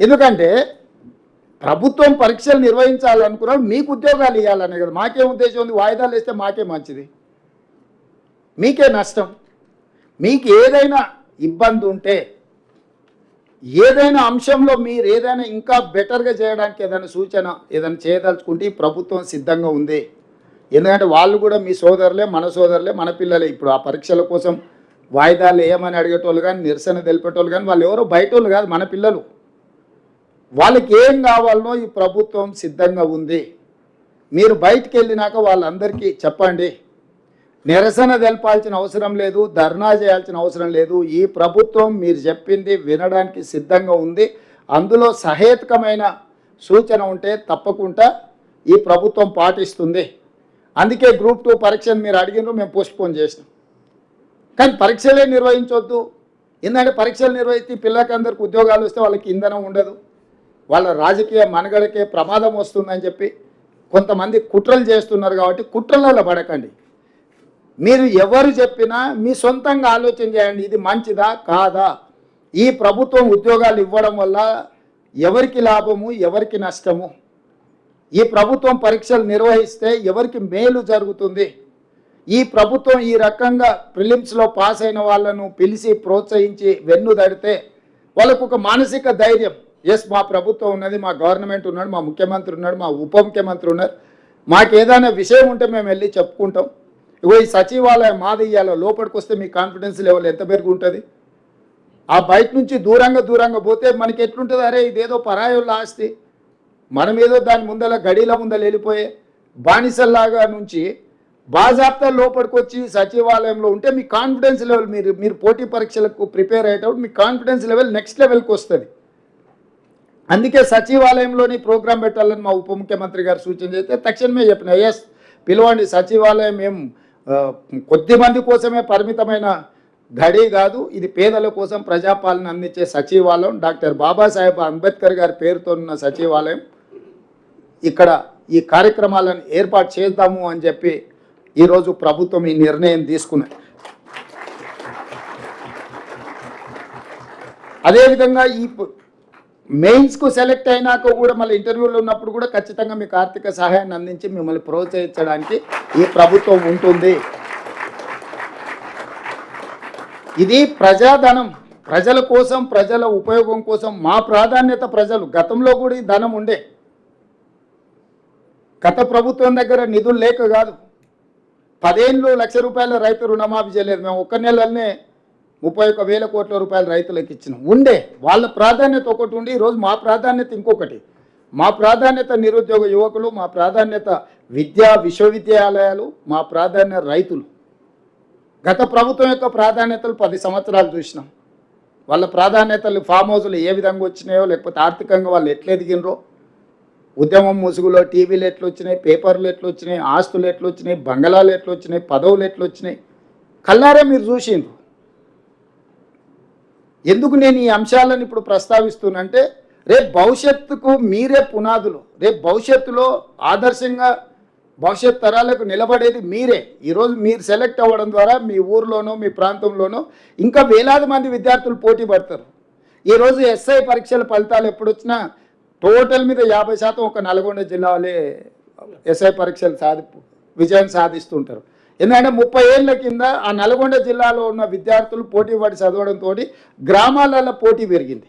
ఎందుకంటే ప్రభుత్వం పరీక్షలు నిర్వహించాలనుకున్నా మీకు ఉద్యోగాలు ఇవ్వాలనే కదా. మాకేం ఉద్దేశం ఉంది వాయిదాలు వేస్తే మాకే మంచిది. మీకే నష్టం. మీకు ఏదైనా ఇబ్బంది ఉంటే ఏదైనా అంశంలో మీరు ఏదైనా ఇంకా బెటర్గా చేయడానికి ఏదైనా సూచన ఏదైనా చేయదలుచుకుంటే ఈ ప్రభుత్వం సిద్ధంగా ఉంది. ఎందుకంటే వాళ్ళు కూడా మీ సోదరులే మన సోదరులే మన పిల్లలే. ఇప్పుడు ఆ పరీక్షల కోసం వాయిదాలు ఏమని అడిగేటోళ్ళు కానీ నిరసన తెలిపేటోళ్ళు కానీ వాళ్ళు ఎవరో బయట వాళ్ళు కాదు మన పిల్లలు. వాళ్ళకి ఏం కావాలనో ఈ ప్రభుత్వం సిద్ధంగా ఉంది. మీరు బయటికి వెళ్ళినాక వాళ్ళందరికీ చెప్పండి. నిరసన తెలపాల్సిన అవసరం లేదు ధర్నా చేయాల్సిన అవసరం లేదు. ఈ ప్రభుత్వం మీరు చెప్పింది వినడానికి సిద్ధంగా ఉంది. అందులో సహేతుకమైన సూచన ఉంటే తప్పకుండా ఈ ప్రభుత్వం పాటిస్తుంది. అందుకే గ్రూప్ టూ పరీక్షను మీరు అడిగినారు మేము పోస్ట్పోన్ చేసినాం. కానీ పరీక్షలే నిర్వహించవద్దు ఎందుకంటే పరీక్షలు నిర్వహిస్తే పిల్లలకి పిల్లకందరికి ఉద్యోగాలు వస్తే వాళ్ళకి ఇంధనం ఉండదు. వాళ్ళ రాజకీయ మనుగడకే ప్రమాదం వస్తుందని చెప్పి కొంతమంది కుట్రలు చేస్తున్నారు కాబట్టి కుట్రలలో పడకండి. మీరు ఎవరు చెప్పినా మీ సొంతంగా ఆలోచన చేయండి ఇది మంచిదా కాదా? ఈ ప్రభుత్వం ఉద్యోగాలు ఇవ్వడం వల్ల ఎవరికి లాభము ఎవరికి నష్టము? ఈ ప్రభుత్వం పరీక్షలు నిర్వహిస్తే ఎవరికి మేలు జరుగుతుంది? ఈ ప్రభుత్వం ఈ రకంగా ప్రిలిమ్స్లో పాస్ అయిన వాళ్ళను పిలిచి ప్రోత్సహించి వెన్ను దడితే వాళ్ళకు ఒక మానసిక ధైర్యం. ఎస్ మా ప్రభుత్వం ఉన్నది మా గవర్నమెంట్ ఉన్నాడు మా ముఖ్యమంత్రి ఉన్నాడు మా ఉప ముఖ్యమంత్రి ఉన్నారు. మాకు ఏదైనా విషయం ఉంటే మేము వెళ్ళి చెప్పుకుంటాం. ఇగో ఈ సచివాలయం మాది ఇయ్యాల లోపలికి వస్తే మీ కాన్ఫిడెన్స్ లెవెల్ ఎంత పెరుగు ఉంటుంది ఆ బయట నుంచి దూరంగా దూరంగా పోతే మనకి ఎట్లుంటుంది? అరే ఇదేదో పరాయుల ఆస్తి. మనం ఏదో దాని ముందల గడిల ముందల వెళ్ళిపోయే బానిసల్లాగా నుంచి బాజాప్తా లోపలికి వచ్చి సచివాలయంలో ఉంటే మీ కాన్ఫిడెన్స్ లెవెల్ మీరు మీరు పోటీ పరీక్షలకు ప్రిపేర్ అయ్యేటప్పుడు మీ కాన్ఫిడెన్స్ లెవెల్ నెక్స్ట్ లెవెల్కి వస్తుంది. అందుకే సచివాలయంలోని ప్రోగ్రాం పెట్టాలని మా ఉప ముఖ్యమంత్రి గారు సూచన చేస్తే తక్షణమే చెప్పిన ఎస్ పిలవండి సచివాలయం ఏం కొద్ది మంది కోసమే పరిమితమైన గడి కాదు ఇది పేదల కోసం ప్రజాపాలన అందించే సచివాలయం. డాక్టర్ బాబాసాహెబ్ అంబేద్కర్ గారి పేరుతో ఉన్న సచివాలయం. ఇక్కడ ఈ కార్యక్రమాలను ఏర్పాటు చేద్దాము అని చెప్పి ఈరోజు ప్రభుత్వం ఈ నిర్ణయం తీసుకున్నది. అదేవిధంగా ఈ మెయిన్స్కు సెలెక్ట్ అయినాక కూడా మళ్ళీ ఇంటర్వ్యూలో ఉన్నప్పుడు కూడా ఖచ్చితంగా మీకు ఆర్థిక సహాయాన్ని అందించి మిమ్మల్ని ప్రోత్సహించడానికి ఈ ప్రభుత్వం ఉంటుంది. ఇది ప్రజాధనం. ప్రజల కోసం ప్రజల ఉపయోగం కోసం మా ప్రాధాన్యత ప్రజలు. గతంలో కూడా ఈ ధనం ఉండే. గత ప్రభుత్వం దగ్గర నిధులు లేక కాదు. పదేళ్ళు లక్ష రూపాయల రైతు రుణమాఫీ చేయలేదు. మేము ఒక్క నెలలోనే ముప్పై ఒక్క వేల కోట్ల రూపాయలు రైతులకు ఇచ్చినాం ఉండే వాళ్ళ ప్రాధాన్యత ఒకటి ఉండి ఈరోజు మా ప్రాధాన్యత ఇంకొకటి. మా ప్రాధాన్యత నిరుద్యోగ యువకులు మా ప్రాధాన్యత విద్యా విశ్వవిద్యాలయాలు మా ప్రాధాన్యత రైతులు. గత ప్రభుత్వం యొక్క ప్రాధాన్యతలు పది సంవత్సరాలు చూసినాం. వాళ్ళ ప్రాధాన్యతలు ఫామ్ హౌస్లు ఏ విధంగా వచ్చినాయో లేకపోతే ఆర్థికంగా వాళ్ళు ఎట్లా ఎదిగినరో ఉద్యమం ముసుగులో టీవీలు ఎట్లా వచ్చినాయి పేపర్లు ఎట్లా వచ్చినాయి ఆస్తులు ఎట్లా వచ్చినాయి బంగళాలు ఎట్లా వచ్చినాయి పదవులు ఎట్లా వచ్చినాయి. కల్లారే మీరు చూసిండ్రు. ఎందుకు నేను ఈ అంశాలను ఇప్పుడు ప్రస్తావిస్తున్నానంటే రేపు భవిష్యత్తుకు మీరే పునాదులు. రేపు భవిష్యత్తులో ఆదర్శంగా భవిష్యత్ తరాలకు నిలబడేది మీరే. ఈరోజు మీరు సెలెక్ట్ అవ్వడం ద్వారా మీ ఊర్లోనో మీ ప్రాంతంలోనో ఇంకా వేలాది మంది విద్యార్థులు పోటీ పడతారు. ఈరోజు ఎస్ఐ పరీక్షల ఫలితాలు ఎప్పుడు వచ్చినా టోటల్ మీద యాభై శాతం ఒక నల్గొండ జిల్లాలే ఎస్ఐ పరీక్షలు సాధి విజయం సాధిస్తుంటారు ఎందుకంటే ముప్పై ఏళ్ళ కింద ఆ నల్గొండ జిల్లాలో ఉన్న విద్యార్థులు పోటీ పడి చదవడంతో గ్రామాలలో పోటీ పెరిగింది.